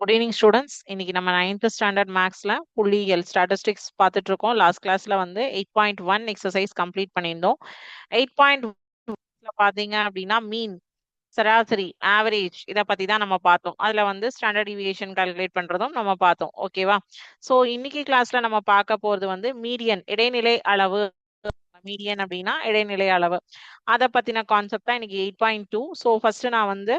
Good evening students இன்னைக்கு நம்ம ninth standard மேக்ஸ்ல புள்ளியியல் ஸ்டாட்டிஸ்டிக்ஸ் பார்த்துட்டு இருக்கோம் லாஸ்ட் கிளாஸ்ல வந்து eight point one exercise complete பண்ணியிருந்தோம். எயிட் பாயிண்ட் பாத்தீங்க அப்படின்னா மீன் சராசரி ஆவரேஜ் இதை பத்தி தான் நம்ம பார்த்தோம். அதுல வந்து ஸ்டாண்டர்ட் டிவியேஷன் கால்குலேட் பண்றதும் நம்ம பார்த்தோம். ஓகேவா ஸோ இன்னைக்கு கிளாஸ்ல நம்ம பார்க்க போறது வந்து மீடியன் இடைநிலை அளவு. மீடியன் அப்படின்னா இடைநிலை அளவு. அதை பத்தின கான்செப்ட் தான் இன்னைக்கு eight point two so first நான் வந்து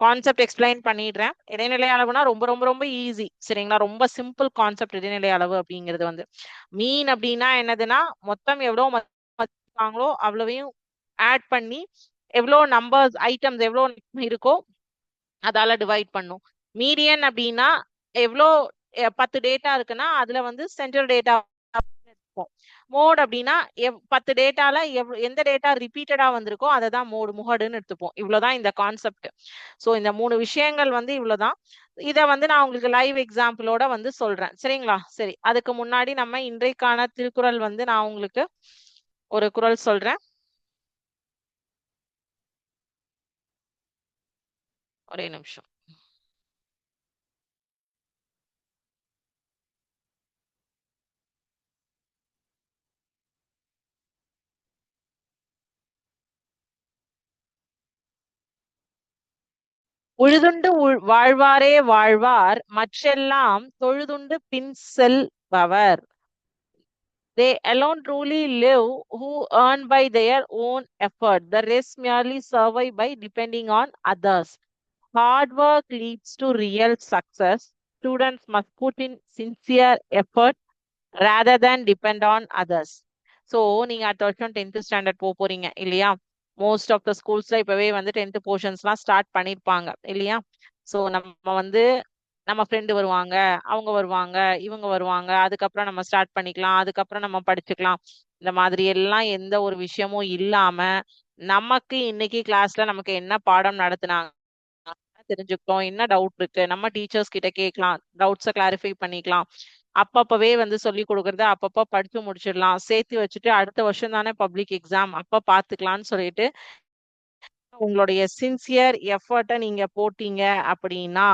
கான்செப்ட் எக்ஸ்பிளைன் பண்ணிடுறேன். இடைநிலை அளவுனா ரொம்ப ரொம்ப ரொம்ப ஈஸி சரிங்களா? ரொம்ப சிம்பிள் கான்செப்ட் இடைநிலை அளவு அப்படிங்கிறது வந்து. மீன் அப்படின்னா என்னதுன்னா மொத்தம் எவ்வளோ மதிப்பாங்களோ அவ்வளவையும் ஆட் பண்ணி எவ்வளோ நம்பர்ஸ் ஐட்டம்ஸ் எவ்வளோ இருக்கோ அதால டிவைட் பண்ணும். மீடியன் அப்படின்னா எவ்வளோ பத்து டேட்டா இருக்குன்னா அதுல வந்து சென்ட்ரல் டேட்டா இருக்கும். மோட் அப்படின்னா பத்து டேட்டால எவ் எந்த டேட்டா ரிப்பீட்டடா வந்திருக்கோ அதை தான் மோடு முகடுன்னு எடுத்துப்போம். இவ்வளவுதான் இந்த கான்செப்ட். ஸோ இந்த மூணு விஷயங்கள் வந்து இவ்வளவுதான். இதை வந்து நான் உங்களுக்கு லைவ் எக்ஸாம்பிளோட வந்து சொல்றேன். சரிங்களா? சரி. அதுக்கு முன்னாடி நம்ம இன்றைக்கான திருக்குறள் வந்து நான் உங்களுக்கு ஒரு குரல் சொல்றேன். ஒரே நிமிஷம். உழுதுண்டு வாழ்வாரே வாழ்வார் மற்றெல்லாம் தொழுதுண்டு பின் செல்பவர் they alone truly live who earn by their own effort the rest merely survive by depending on others hard work leads to real success students must put in sincere effort rather than depend on others so நீங்கள் அடுத்த வருஷம் tenth standard போக போறீங்க இல்லையா most of the ஸ்கூல்ஸ்ல இப்பவே வந்து tenth போர்ஷன்ஸ்லாம் start பண்ணிருப்பாங்க இல்லையா? ஸோ நம்ம வந்து நம்ம ஃப்ரெண்டு வருவாங்க அவங்க வருவாங்க இவங்க வருவாங்க அதுக்கப்புறம் நம்ம ஸ்டார்ட் பண்ணிக்கலாம் அதுக்கப்புறம் நம்ம படிச்சுக்கலாம். இந்த மாதிரி எல்லாம் எந்த ஒரு விஷயமும் இல்லாம நமக்கு இன்னைக்கு கிளாஸ்ல நமக்கு என்ன பாடம் நடத்துனாங்க தெரிஞ்சுக்கிட்டோம் என்ன டவுட் இருக்கு நம்ம டீச்சர்ஸ் கிட்ட கேட்கலாம் டவுட்ஸை கிளாரிஃபை பண்ணிக்கலாம். அப்பப்பவே வந்து சொல்லி கொடுக்கறது அப்பப்போ படிச்சு முடிச்சிடலாம். சேர்த்து வச்சுட்டு அடுத்த வருஷம் தானே பப்ளிக் எக்ஸாம் அப்ப பாத்துக்கலாம்னு சொல்லிட்டு உங்களுடைய சின்சியர் எஃபர்ட்டை நீங்க போட்டீங்க அப்படின்னா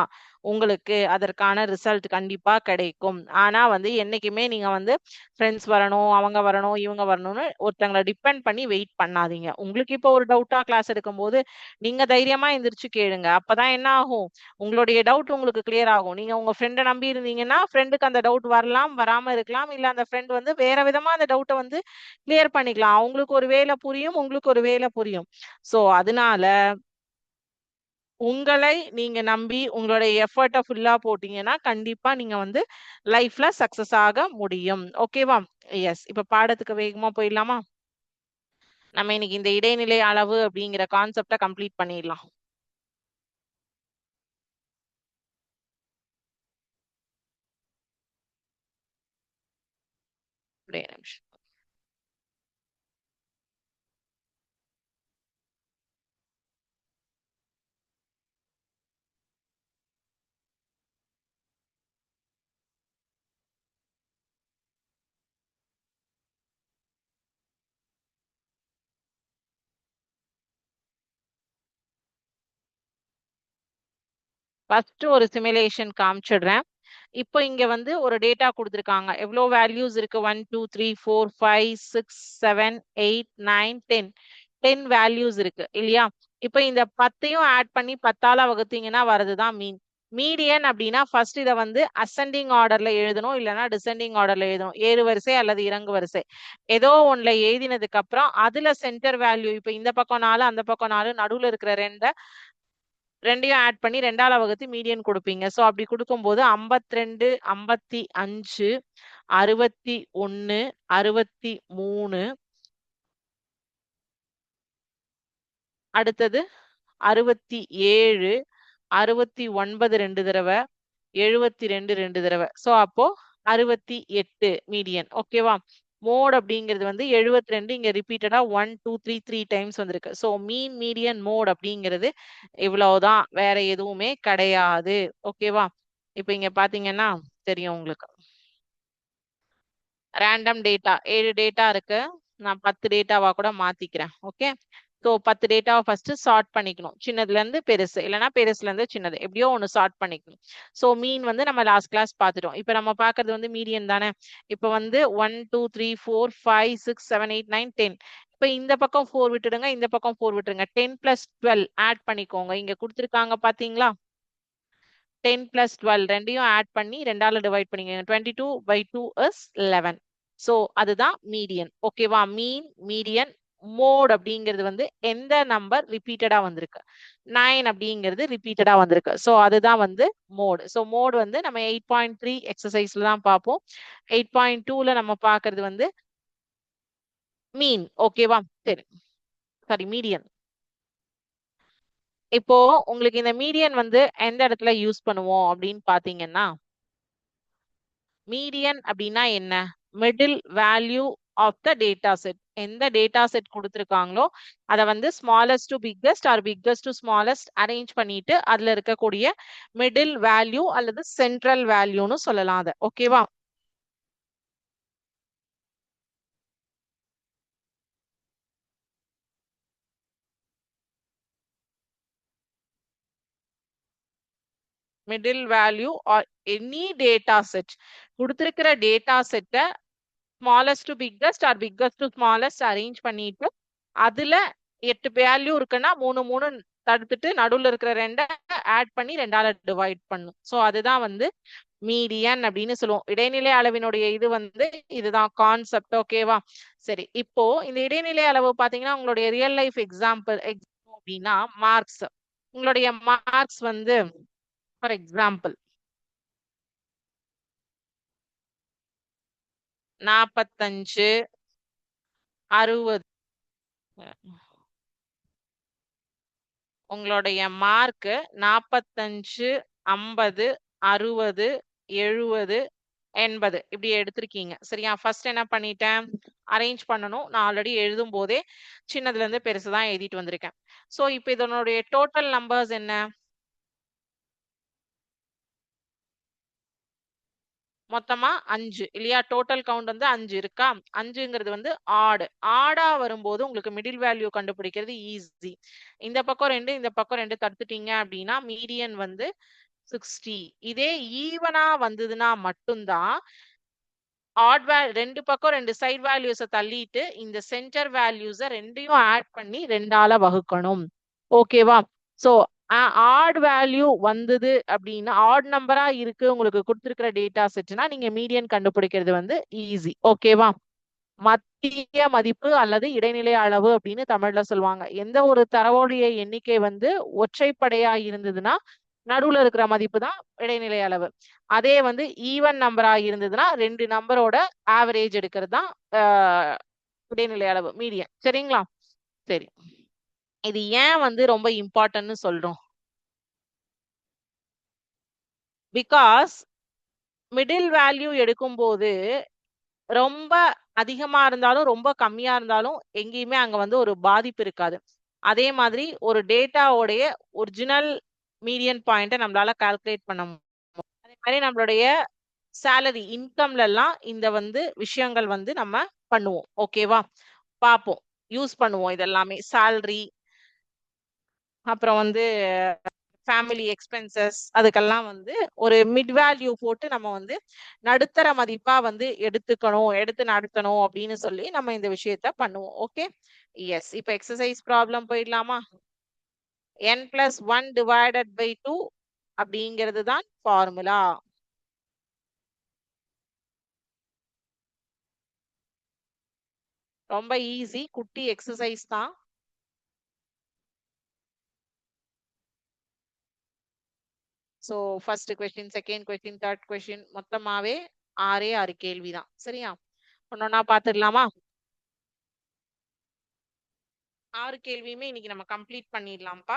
உங்களுக்கு அதற்கான ரிசல்ட் கண்டிப்பா கிடைக்கும். ஆனா வந்து என்னைக்குமே நீங்க வந்து ஃப்ரெண்ட்ஸ் வரணும் அவங்க வரணும் இவங்க வரணும்னு ஒருத்தங்களை டிபெண்ட் பண்ணி வெயிட் பண்ணாதீங்க. உங்களுக்கு இப்போ ஒரு டவுட்டா கிளாஸ் எடுக்கும்போது நீங்க தைரியமா எந்திரிச்சு கேளுங்க. அப்பதான் என்ன ஆகும்? உங்களுடைய டவுட் உங்களுக்கு கிளியர் ஆகும். நீங்க உங்க ஃப்ரெண்டை நம்பி இருந்தீங்கன்னா ஃப்ரெண்டுக்கு அந்த டவுட் வரலாம் வராம இருக்கலாம். இல்ல அந்த ஃப்ரெண்ட் வந்து வேற விதமா அந்த டவுட்டை வந்து கிளியர் பண்ணிக்கலாம். அவங்களுக்கு ஒரு வேலை புரியும் உங்களுக்கு ஒரு வேலை புரியும். சோ அதனால உங்களை நீங்க நம்பி உங்களுடைய எஃபர்ட்டை ஃபுல்லா போட்டீங்கன்னா கண்டிப்பா நீங்க வந்து லைஃப்ல சக்சஸ் ஆக முடியும். ஓகேவா எஸ் இப்ப பாடத்துக்கு வேகமா போயிடலாமா? நம்ம இன்னைக்கு இந்த இடைநிலை அளவு அப்படிங்கிற கான்செப்டை கம்ப்ளீட் பண்ணிடலாம். அப்படியே நிமிஷம். ஃபர்ஸ்ட் ஒரு சிமுலேஷன் காமிச்சிடுறேன். இப்போ இங்க வந்து ஒரு டேட்டா கொடுத்துருக்காங்க. எவ்வளோ வேல்யூஸ் இருக்கு? One two three four five six seven eight nine ten ten values இருக்கு இல்லையா? இப்போ இந்த பத்தையும் ஆட் பண்ணி பத்தால வகுத்தீங்கன்னா வரதுதான் மீன் மீடியன் அப்படின்னா ஃபர்ஸ்ட் இதை வந்து அசெண்டிங் ஆர்டர்ல எழுதணும் இல்லைன்னா டிசெண்டிங் ஆர்டர்ல எழுதணும். ஏறு வரிசை அல்லது இறங்கு வரிசை. ஏதோ ஒன்ல எழுதினதுக்கு அப்புறம் அதுல சென்டர் வேல்யூ இப்போ இந்த பக்கம் நாலு அந்த பக்கம் நாலு நடுவுல இருக்கிற ரெண்டை ரெண்டையும் ஆட் பண்ணி ரெண்டால வகுத்து மீடியன் கொடுப்பீங்க. ஸோ அப்படி கொடுக்கும்போது ஐம்பத்தி ரெண்டு ஐம்பத்தி அஞ்சு அறுபத்தி ஒன்னு அறுபத்தி மூணு அடுத்தது அறுபத்தி ஏழு அறுபத்தி ஒன்பது ரெண்டு தடவை எழுபத்தி ரெண்டு ரெண்டு தடவை. ஸோ அப்போ அறுபத்தி எட்டு மீடியன் ஓகேவா மோட் அப்படிங்கிறது வந்து எழுபத்தி ரெண்டு இங்க ரிப்பீட்டடா one two three three times வந்திருக்கு. ஸோ மீன் மீடியன் மோட் அப்படிங்கிறது இவ்வளவுதான். வேற எதுவுமே கிடையாது. ஓகேவா இப்போ இங்க பாத்தீங்கன்னா தெரியும் உங்களுக்கு. ரேண்டம் டேட்டா ஏழு டேட்டா இருக்கு. நான் பத்து டேட்டாவா கூட மாத்திக்கிறேன். ஓகே ஸோ பத்து டேட்டாவை ஃபர்ஸ்ட் சார்ட் பண்ணிக்கணும். சின்னதுலேருந்து பெருசு. இல்லைன்னா பெருசுலேருந்து சின்னது. எப்படியோ ஒன்று சார்ட் பண்ணிக்கணும். ஸோ மீன் வந்து நம்ம லாஸ்ட் கிளாஸ் பார்த்துட்டோம். இப்போ நம்ம பார்க்கறது வந்து மீடியன் தானே? இப்போ வந்து one two three four five six seven eight nine ten இப்போ இந்த பக்கம் ஃபோர் விட்டுடுங்க இந்த பக்கம் ஃபோர் விட்டுருங்க டென் பிளஸ் டுவெல் ஆட் பண்ணிக்கோங்க. இங்கே கொடுத்துருக்காங்க பார்த்தீங்களா? டென் பிளஸ் டுவெல் ரெண்டையும் ஆட் பண்ணி ரெண்டால டிவைட் பண்ணிக்கோங்க. Twenty two by two is eleven so அதுதான் மீடியன் ஓகேவா மீன் மீடியன் மோட் அப்படிங்கிறது வந்து எந்த நம்பர் ரிப்பீட்டடா வந்திருக்கு? நைன் அப்படிங்கிறது ரிப்பீட்டடா வந்திருக்கு. ஸோ அதுதான் வந்து மோடு ஸோ மோடு வந்து நம்ம எயிட் பாயிண்ட் த்ரீ எக்ஸசைஸ்ல தான் பார்ப்போம். எயிட் பாயிண்ட் டூல நம்ம பார்க்கறது வந்து மீன் ஓகேவா சரி. சாரி மீடியன் இப்போ உங்களுக்கு இந்த மீடியன் வந்து எந்த இடத்துல யூஸ் பண்ணுவோம் அப்படின்னு பாத்தீங்கன்னா மீடியன் அப்படின்னா என்ன? Middle value of the data set எந்த டேட்டா செட் கொடுத்துருக்காங்களோ அதை வந்து smallest to biggest or biggest to smallest arrange பண்ணிட்டு அதுல இருக்கக்கூடிய மிடில் வேல்யூ அல்லது சென்ட்ரல் வேல்யூன்னு சொல்லலாம் அதை. ஓகேவா middle value or any data set கொடுத்துருக்கிற டேட்டா செட்டை smallest to biggest or biggest to smallest arrange பண்ணிட்டு அதுல எட்டு வேல்யூ இருக்குன்னா மூணு மூணு தடுத்துட்டு நடுவில் இருக்கிற ரெண்டை ஆட் பண்ணி ரெண்டால டிவைட் பண்ணும். ஸோ அதுதான் வந்து மீடியன் அப்படின்னு சொல்லுவோம். இடைநிலை அளவினுடைய இது வந்து இதுதான் கான்செப்ட் ஓகேவா சரி. இப்போ இந்த இடைநிலை அளவு பாத்தீங்கன்னா உங்களுடைய ரியல் லைஃப் எக்ஸாம்பிள் எக்ஸாம் அப்படின்னா மார்க்ஸ் உங்களுடைய மார்க்ஸ் வந்து ஃபார் எக்ஸாம்பிள் நாற்பத்தஞ்சு அறுபது. உங்களுடைய மார்க்கு நாற்பத்தஞ்சு ஐம்பது அறுபது எழுபது எண்பது. இப்படி எடுத்திருக்கீங்க. சரியா? ஃபர்ஸ்ட் என்ன பண்ணிட்டேன்? அரேஞ்ச் பண்ணணும். நான் ஆல்ரெடி எழுதும் போதே சின்னதுல இருந்து பெருசு தான் எழுதிட்டு வந்திருக்கேன். ஸோ இப்போ இதனுடைய டோட்டல் நம்பர்ஸ் என்ன? மொத்தமா அஞ்சு இல்லையா? டோட்டல் கவுண்ட் வந்து அஞ்சு இருக்கா? அஞ்சுங்கிறது வந்து ஆடு ஆடா வரும்போது உங்களுக்கு மிடில் வேல்யூ கண்டுபிடிக்கிறது ஈஸி இந்த பக்கம் ரெண்டு இந்த பக்கம் ரெண்டு தடுத்துட்டீங்க அப்படின்னா மீடியன் வந்து சிக்ஸ்டி இதே ஈவனா வந்ததுன்னா மட்டும்தான் ஆட் வே ரெண்டு பக்கம் ரெண்டு சைட் வேல்யூஸை தள்ளிட்டு இந்த சென்டர் வேல்யூஸை ரெண்டையும் ஆட் பண்ணி ரெண்டால வகுக்கணும். ஓகேவா ஸோ ஆட் வேல்யூ வந்தது அப்படின்னா ஆட் நம்பரா இருக்கு உங்களுக்கு கொடுத்துருக்கிற டேட்டா செட்னா நீங்க மீடியன் கண்டுபிடிக்கிறது வந்து ஈஸி ஓகேவா மத்திய மதிப்பு அல்லது இடைநிலை அளவு அப்படின்னு தமிழ்ல சொல்லுவாங்க. எந்த ஒரு தரவோடைய எண்ணிக்கை வந்து ஒற்றைப்படையா இருந்ததுன்னா நடுவுல இருக்கிற மதிப்பு தான் இடைநிலை அளவு. அதே வந்து ஈவன் நம்பரா இருந்ததுன்னா ரெண்டு நம்பரோட ஆவரேஜ் எடுக்கிறது தான் இடைநிலை அளவு மீடியன் சரிங்களா? சரி. இது ஏன் வந்து ரொம்ப இம்பார்ட்டன்ட்னு சொல்றோம்? பிகாஸ் மிடில் வேல்யூ எடுக்கும்போது ரொம்ப அதிகமா இருந்தாலும் ரொம்ப கம்மியா இருந்தாலும் எங்கேயுமே அங்க வந்து ஒரு பாதிப்பு இருக்காது. அதே மாதிரி ஒரு டேட்டாவோடைய ஒரிஜினல் மீடியன் பாயிண்ட்டை நம்மளால கால்குலேட் பண்ண முடியும். அதே மாதிரி நம்மளுடைய சேலரி இன்கம்ல எல்லாம் இந்த வந்து விஷயங்கள் வந்து நம்ம பண்ணுவோம். ஓகேவா பார்ப்போம். யூஸ் பண்ணுவோம் இதெல்லாமே. சேலரி அப்புறம் வந்து ஃபேமிலி எக்ஸ்பென்சஸ் அதுக்கெல்லாம் வந்து ஒரு மிட் வேல்யூ போட்டு நம்ம வந்து நடுத்தர மதிப்பா வந்து எடுத்துக்கணும் எடுத்து நடத்தணும் அப்படின்னு சொல்லி நம்ம இந்த விஷயத்த பண்ணுவோம். ஓகே எஸ் இப்போ எக்ஸசைஸ் ப்ராப்ளம் போயிடலாமா? N plus one divided by two அப்படிங்கிறது தான் ஃபார்முலா ரொம்ப ஈஸி குட்டி எக்ஸசைஸ் தான். So first question second question third question மொத்தமாவே ஆறே ஆறு கேள்வி தான் சரியா ஒன்னொன்னா பார்த்துடலாமா ஆறு கேள்வியுமே இன்னைக்கு நம்ம கம்ப்ளீட் பண்ணிடலாம்ப்பா.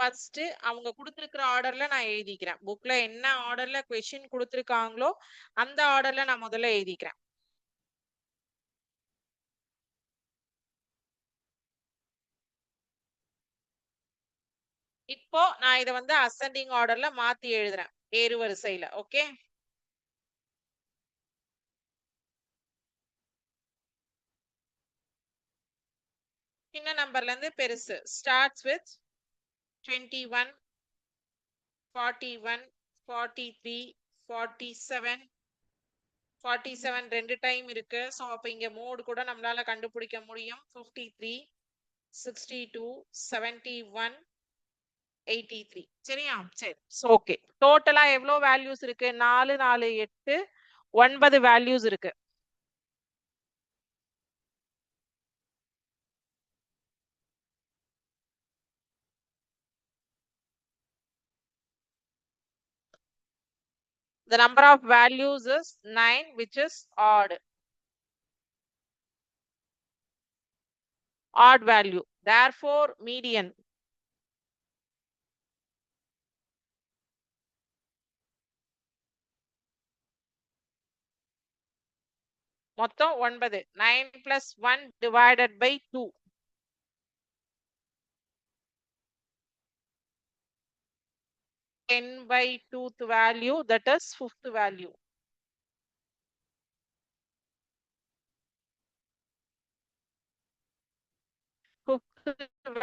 ஃபர்ஸ்ட் அவங்க கொடுத்துருக்கிற ஆர்டர்ல நான் எழுதிக்கிறேன். புக்ல என்ன ஆர்டர்ல கொஸ்டின் கொடுத்துருக்காங்களோ அந்த ஆர்டர்ல நான் முதல்ல எழுதிக்கிறேன். இப்போ நான் இதை வந்து அசெண்டிங் ஆர்டர்ல மாத்தி எழுதுறேன். ஏறுவரிசையில ஓகே சின்ன நம்பர்ல இருந்து பெருசு. Starts with twenty one forty one forty three forty seven forty seven ரெண்டு டைம் இருக்கு. ஸோ அப்போ இங்கே மோடு கூட நம்மளால கண்டுபிடிக்க முடியும். Fifty three sixty two seventy one eighty three சரியா சரி ஓகே டோட்டலாக எவ்வளோ வேல்யூஸ் இருக்கு? நாலு நாலு எட்டு ஒன்பது வேல்யூஸ் இருக்கு. The number of values is 9, which is odd. Odd value. Therefore, median. மொத்தம் ஒன்பது nine plus one divided by two Ten by twoth value that is fifth value fifth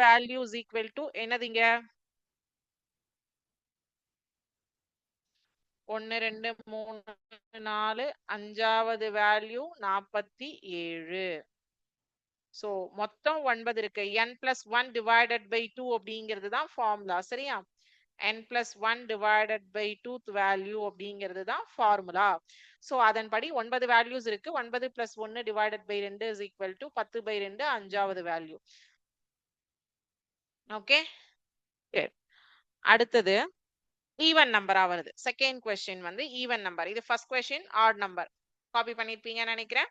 value is equal to என்னதுங்க? ஒன்னு ரெண்டு மூணு நாலு அஞ்சாவது value நாற்பத்தி ஏழு. ஸோ மொத்தம் ஒன்பது இருக்கு. N plus one divided by two அப்படிங்கிறது தான் ஃபார்முலா சரியா? N plus one divided by twoth value அப்படிங்கிறது தான் ஃபார்முலா ஸோ அதன்படி ஒன்பது வேல்யூஸ் இருக்கு. ஒன்பது பிளஸ் ஒன்னு டிவைடட் பை ரெண்டு இஸ் ஈக்குவல் டு பத்து பை ரெண்டு அஞ்சாவது வேல்யூ ஓகே அடுத்தது ஈவன் நம்பரா வருது செகண்ட் கொஸ்டின் வந்து ஈவன் நம்பர் இது first question odd number copy பண்ணிருப்பீங்கன்னு நினைக்கிறேன்.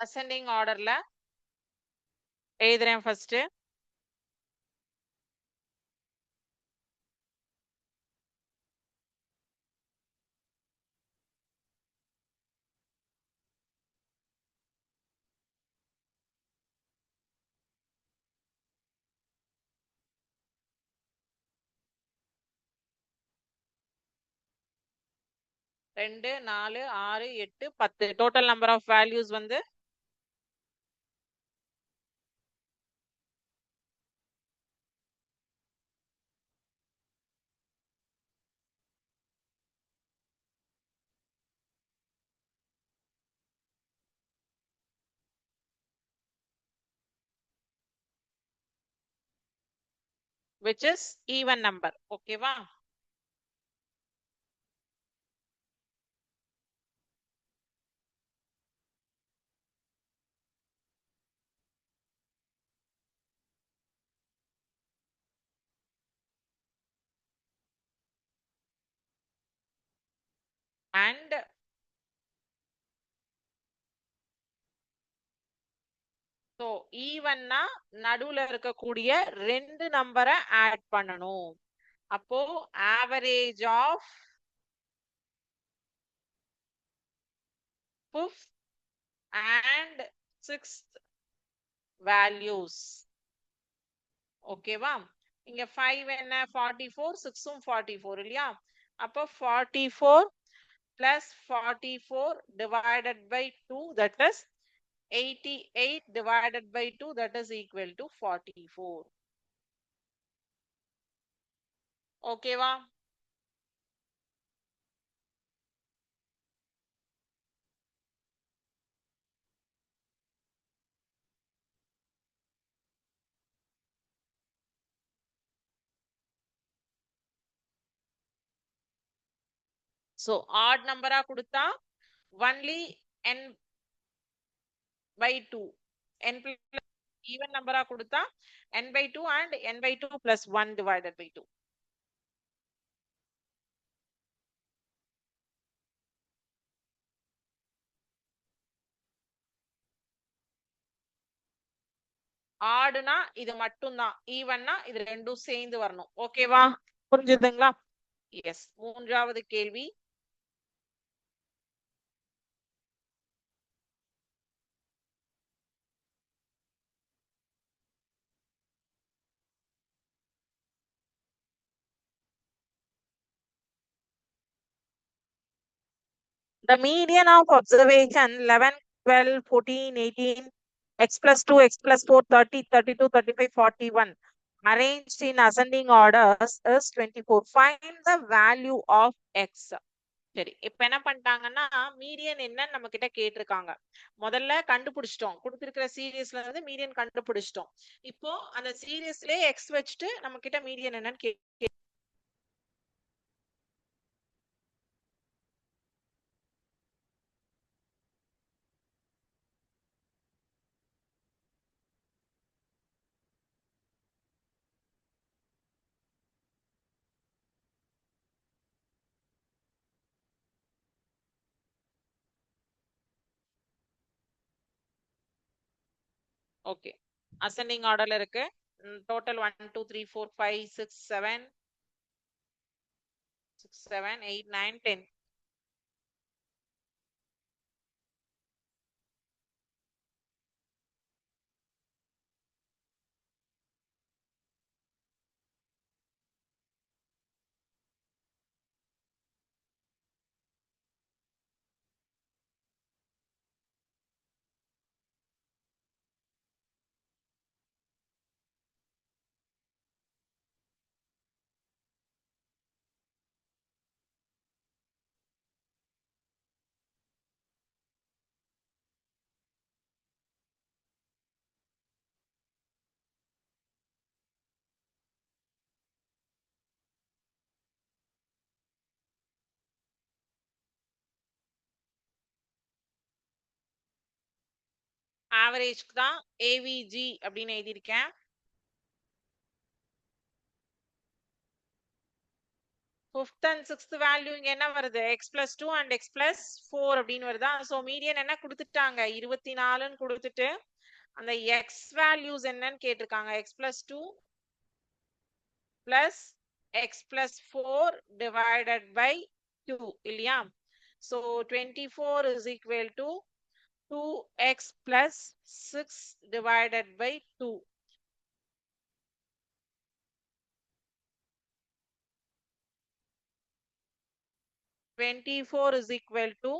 அசெண்டிங் ஆர்டர்ல எழுதுறேன் ஃபர்ஸ்ட் ரெண்டு நாலு ஆறு எட்டு பத்து. டோட்டல் நம்பர் ஆஃப் வேல்யூஸ் வந்து which is even number. Okay, wow. And so ஈவன்னா நடுவுல இருக்கக்கூடிய ரெண்டு நம்பரை ஆட் பண்ணணும். அப்போ average of fifth and sixth values ஓகேவா இங்க ஃபைவ் என்ன? ஃபார்ட்டி ஃபோர் சிக்ஸும் ஃபார்ட்டி ஃபோர் இல்லையா? அப்போ forty four plus forty four divided by two that is 88 divided by 2 that is equal to 44 ஓகேவா So odd number ஆ கொடுத்தா only n by 2 n plus even number கொடுத்தா n by two and n by two plus one divided by two ஆடுனா இது மட்டும்தான். ஈவன்னா இது ரெண்டும் சேர்ந்து வரணும். ஓகேவா புரிஞ்சுதுங்களா? எஸ் மூன்றாவது கேள்வி. The median of observation 11, 12, 14, 18, x plus 2, x plus 4, 30, 32, 35, 41 arranged in ascending orders is 24. Find the value of x. சரி இப்ப என்ன பண்ணிட்டாங்கன்னா மீடியன் என்னன்னு நம்ம கிட்ட கேட்டிருக்காங்க முதல்ல கண்டுபிடிச்சிட்டோம் கொடுத்திருக்கிற சீரியஸ்ல இருந்து மீடியன் கண்டுபிடிச்சிட்டோம் இப்போ அந்த சீரியஸ்லயே எக்ஸ் வச்சுட்டு நம்ம கிட்ட மீடியன் என்னன்னு கே ஓகே அசெண்டிங் ஆர்டர்ல இருக்கு. Total one two three four five six seven six seven eight nine ten ஆவரேஜ்க்கு தான் ஏவிஜி அப்படின்னு எழுதியிருக்கேன். ஃபிஃப்த் அண்ட் சிக்ஸ்த் வேல்யூ இங்க என்ன வருது? X plus two and x plus four அப்படின்னு வருதா? ஸோ மீடியன் என்ன கொடுத்துட்டாங்க? இருபத்தி நாலுன்னு கொடுத்துட்டு அந்த எக்ஸ் வேல்யூஸ் என்னன்னு கேட்டிருக்காங்க. X plus two plus x plus four divided by two இல்லையா? So twenty four is equal to two x plus six divided by two twenty four is equal to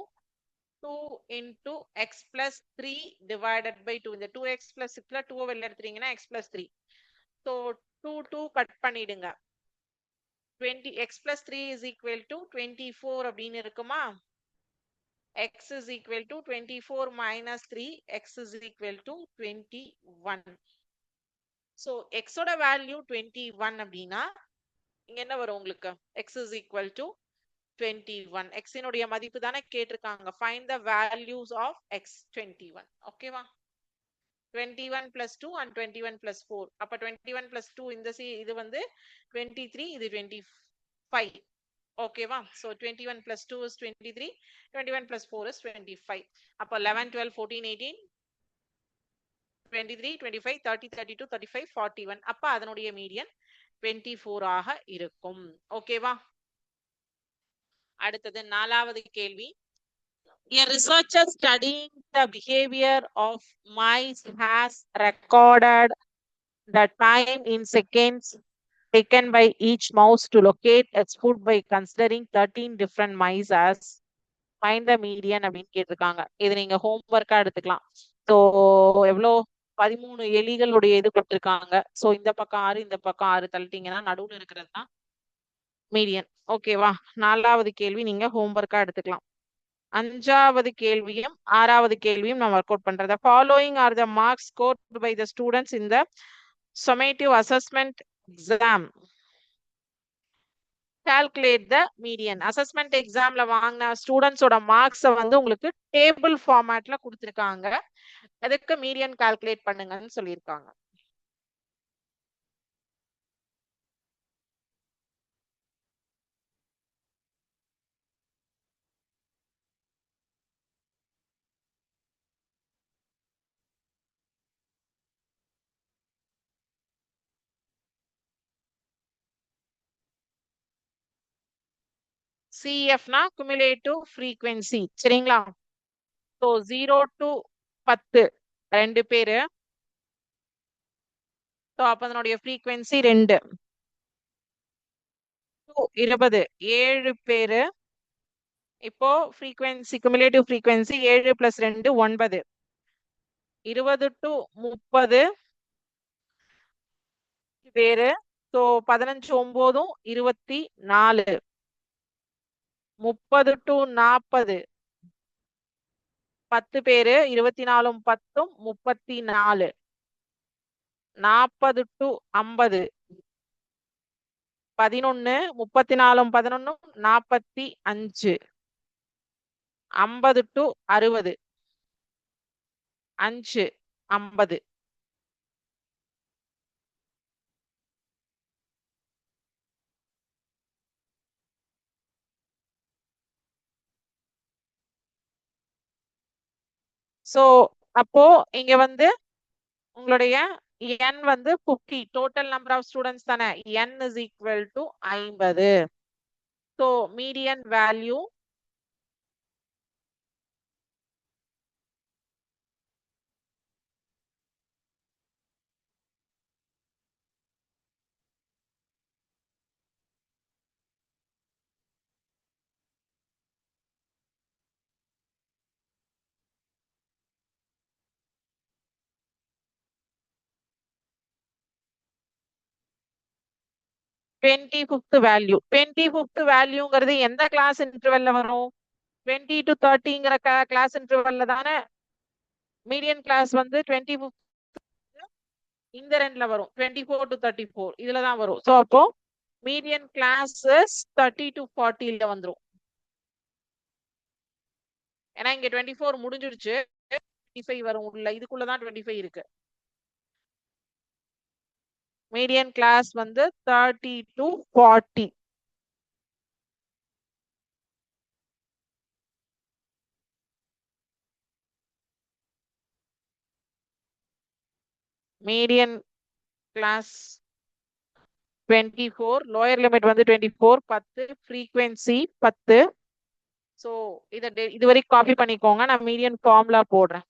two into x plus three divided by two இந்த two x plus சிக்ஸ்ல two வெளில எடுத்துட்டீங்கன்னா x plus three so two two cut பண்ணிடுங்க. Twenty x plus three is equal to twenty four அப்படின்னு இருக்குமா? X is equal to twenty four minus three x is equal to twenty one so எக்ஸோட value twenty one அப்படின்னா இங்க என்ன வரும் உங்களுக்கு? X is equal to twenty one எக்ஸினுடைய மதிப்பு தானே கேட்டிருக்காங்க. Find the values of x twenty one ஓகேவா twenty one plus two and twenty one plus four அப்ப டுவெண்ட்டி ஒன் பிளஸ் டூ இந்த சி இது வந்து டுவெண்ட்டி த்ரீ இது டுவெண்ட்டி ஃபைவ் ஓகேவா so twenty one plus two is twenty three twenty one plus four is twenty five அப்போ eleven twelve fourteen eighteen twenty three twenty five thirty thirty two thirty five forty one அப்போ அதனுடைய median twenty four ஆக இருக்கும். ஓகேவா அடுத்தது நாலாவது கேள்வி. A researcher studying the behavior of mice has recorded the time in seconds taken by each mouse to locate its food by considering 13 different mice as find the median அப்படின்னு கேட்டிருக்காங்க. இது நீங்க ஹோம்ஒர்க்கா எடுத்துக்கலாம். ஸோ எவ்வளோ? பதிமூணு எலிகளுடைய இது கொடுத்துருக்காங்க. ஸோ இந்த பக்கம் ஆறு இந்த பக்கம் ஆறு தள்ளிட்டீங்கன்னா நடுவில் இருக்கிறது தான் மீடியன் ஓகேவா நாலாவது கேள்வி நீங்க ஹோம்ஒர்க்கா எடுத்துக்கலாம். அஞ்சாவது கேள்வியும் ஆறாவது கேள்வியும் நான் ஒர்க் அவுட் பண்றத following are the marks score by the students இந்த summative assessment exam calculate the median assessment எக்ஸாம்ல வாங்கின ஸ்டூடெண்ட்ஸோட மார்க்ஸை வந்து உங்களுக்கு டேபிள் ஃபார்மேட்ல கொடுத்துருக்காங்க. அதுக்கு மீடியன் கால்குலேட் பண்ணுங்கன்னு சொல்லியிருக்காங்க. சிஎஃப்னா குமுலேட்டிவ் ஃப்ரீக்வன்சி சரிங்களா? ஸோ ஜீரோ டு பத்து. ரெண்டு பேரு. ஸோ அப்போ அதனுடைய ஃப்ரீக்வன்சி ரெண்டு. இருபது. ஏழு பேரு. இப்போ ஃப்ரீக்வன்சி குமுலேட்டிவ் ஃப்ரீக்வன்சி ஏழு பிளஸ் ரெண்டு ஒன்பது. இருபது டு முப்பது. பேரு. ஸோ பதினஞ்சு ஒம்போதும் இருபத்தி நாலு. முப்பது டு நாற்பது பத்து பேரு இருபத்தி நாலும் பத்தும் முப்பத்தி நாலு நாற்பது டு ஐம்பது. பதினொன்னு முப்பத்தி நாலும் பதினொன்னும் நாற்பத்தி அஞ்சு. ஐம்பது டு அறுபது. அஞ்சு ஐம்பது. ஸோ அப்போ இங்க வந்து உங்களுடைய என் வந்து fifty total number of students தானே? என் இஸ் ஈக்குவல் டு ஐம்பது. So median value twenty fifth value twenty fifth வேல்யூங்கிறது எந்த கிளாஸ் இன்டர்வெல்ல வரும் டுவெண்ட்டி டு தேர்ட்டிங்கிற கிளாஸ் இன்டர்வெல்ல தானே? மீடியன் கிளாஸ் வந்து டுவெண்ட்டி ஃபிஃப்த் இந்த ரெண்டுல வரும். Twenty four to thirty four இதுல தான் வரும். ஸோ அப்போ மீடியன் கிளாஸஸ் தேர்ட்டி டு ஃபார்ட்டில வந்துரும். ஏன்னா இங்க டுவெண்ட்டி ஃபோர் முடிஞ்சிருச்சு. டுவெண்ட்டி ஃபைவ் வரும் உள்ள. இதுக்குள்ளதான் டுவெண்ட்டி ஃபைவ் இருக்கு. மீடியன் கிளாஸ் வந்து thirty to forty median class twenty four lower limit வந்து டுவெண்ட்டி ஃபோர் பத்து ஃப்ரீக்வன்சி பத்து. ஸோ இதை இது வரைக்கும் காப்பி பண்ணிக்கோங்க. நான் மீடியன் ஃபார்முலா போடுறேன்.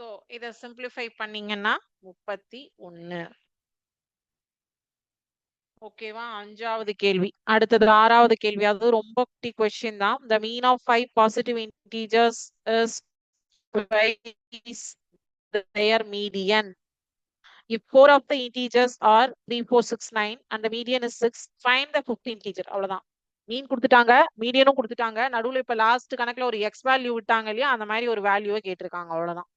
ஸோ இதை சிம்பிளிஃபை பண்ணீங்கன்னா முப்பத்தி ஒன்று ஓகேவா அஞ்சாவது கேள்வி. அடுத்தது ஆறாவது கேள்வி. அது ரொம்ப குட்டி கொஸ்டின் தான். The mean of five positive integers is their median. If four of the integers are 3 4 6 9 and the median is 6 find the fifth integer. அவ்வளவுதான். மீன் கொடுத்துட்டாங்க மீடியனும் கொடுத்துட்டாங்க. நடுவுல இப்ப லாஸ்ட் கணக்குல ஒரு எக்ஸ் வேல்யூ விட்டாங்க இல்லையா? அந்த மாதிரி ஒரு வேல்யூவை கேட்டிருக்காங்க. அவ்வளோதான்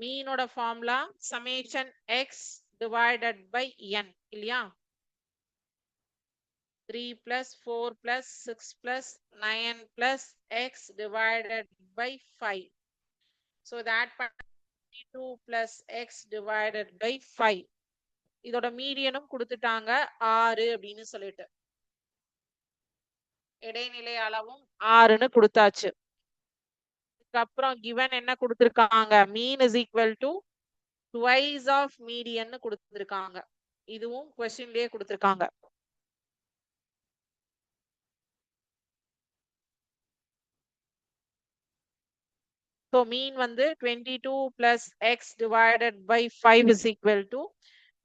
மீனோட formula summation x divided by n இல்லையா? Three plus four plus six plus nine plus x divided by five so இதை ஆட் பண்ணி two plus x divided by five இதோட மீடியனும் கொடுத்துட்டாங்க ஆறு அப்படின்னு சொல்லிட்டு. இடைநிலை அளவும் ஆறுன்னு கொடுத்தாச்சு. அதுக்கப்புறம் கிவன் என்ன கொடுத்துருக்காங்க? Mean is equal to twice of மீடியன்னு கொடுத்துருக்காங்க. இதுவும் கொஸ்டின்லயே கொடுத்துருக்காங்க. ஸோ மீன் வந்து twenty two plus x divided by five is equal to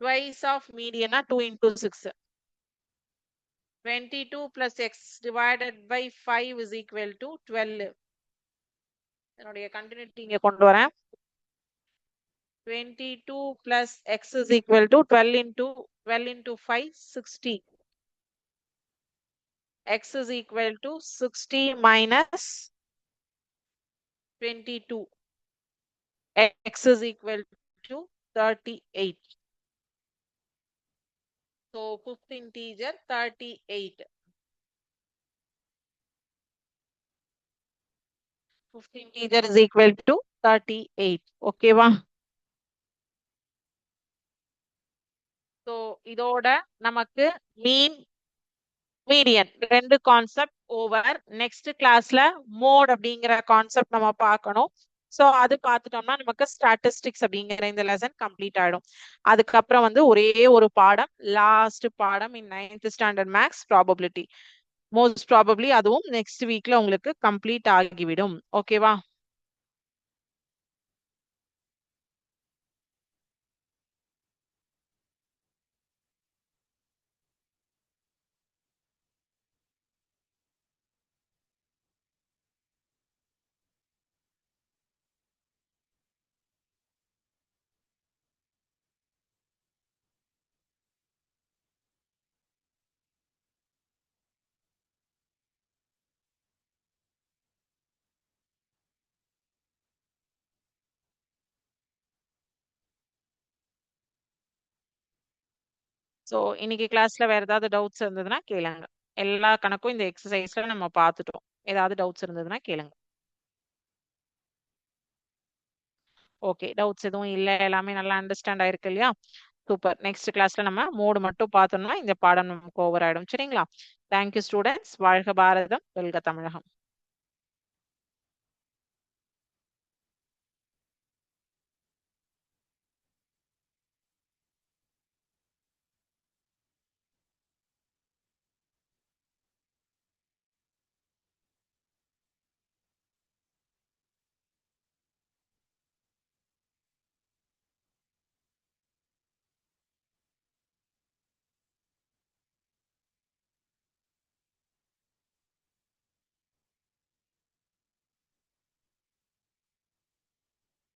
twice of மீடியனா two into six twenty two plus x divided by five is equal to twelve என்னுடைய continuity இங்க கொண்டு வரேன் twenty two plus x is equal to twelve into twelve into five sixty x is equal to 60 minus 22. x is equal to 38. So fifth integer 38. Fifth integer is equal to 38. Okay, வா? இதோட நமக்கு mean median ரெண்டு concept over next கிளாஸ்ல mode அப்படிங்கிற concept நம்ம பார்க்கணும். So அது பார்த்துட்டோம்னா நமக்கு ஸ்டாட்டிஸ்டிக்ஸ் அப்படிங்கிற இந்த லெசன் கம்ப்ளீட் ஆயிடும். அதுக்கப்புறம் வந்து ஒரே ஒரு பாடம் லாஸ்ட் பாடம் in ninth standard maths probability most probably அதுவும் நெக்ஸ்ட் வீக்ல உங்களுக்கு கம்ப்ளீட் ஆகிவிடும். ஓகேவா ஸோ இன்னைக்கு கிளாஸ்ல வேற ஏதாவது டவுட்ஸ் இருந்ததுன்னா கேளுங்க. எல்லா கணக்கும் இந்த எக்ஸசைஸ்ல நம்ம பார்த்துட்டோம். ஏதாவது டவுட்ஸ் இருந்ததுன்னா கேளுங்க. ஓகே டவுட்ஸ் எதுவும் இல்லை. எல்லாமே நல்லா அண்டர்ஸ்டாண்ட் ஆயிருக்கு இல்லையா? சூப்பர் நெக்ஸ்ட் கிளாஸ்ல நம்ம மோடு மட்டும் பார்த்தோம்னா இந்த பாடம் நமக்கு ஓவர் ஆயிடும். சரிங்களா? தேங்க்யூ ஸ்டூடெண்ட்ஸ் வாழ்க பாரதம். வெல்க தமிழகம்.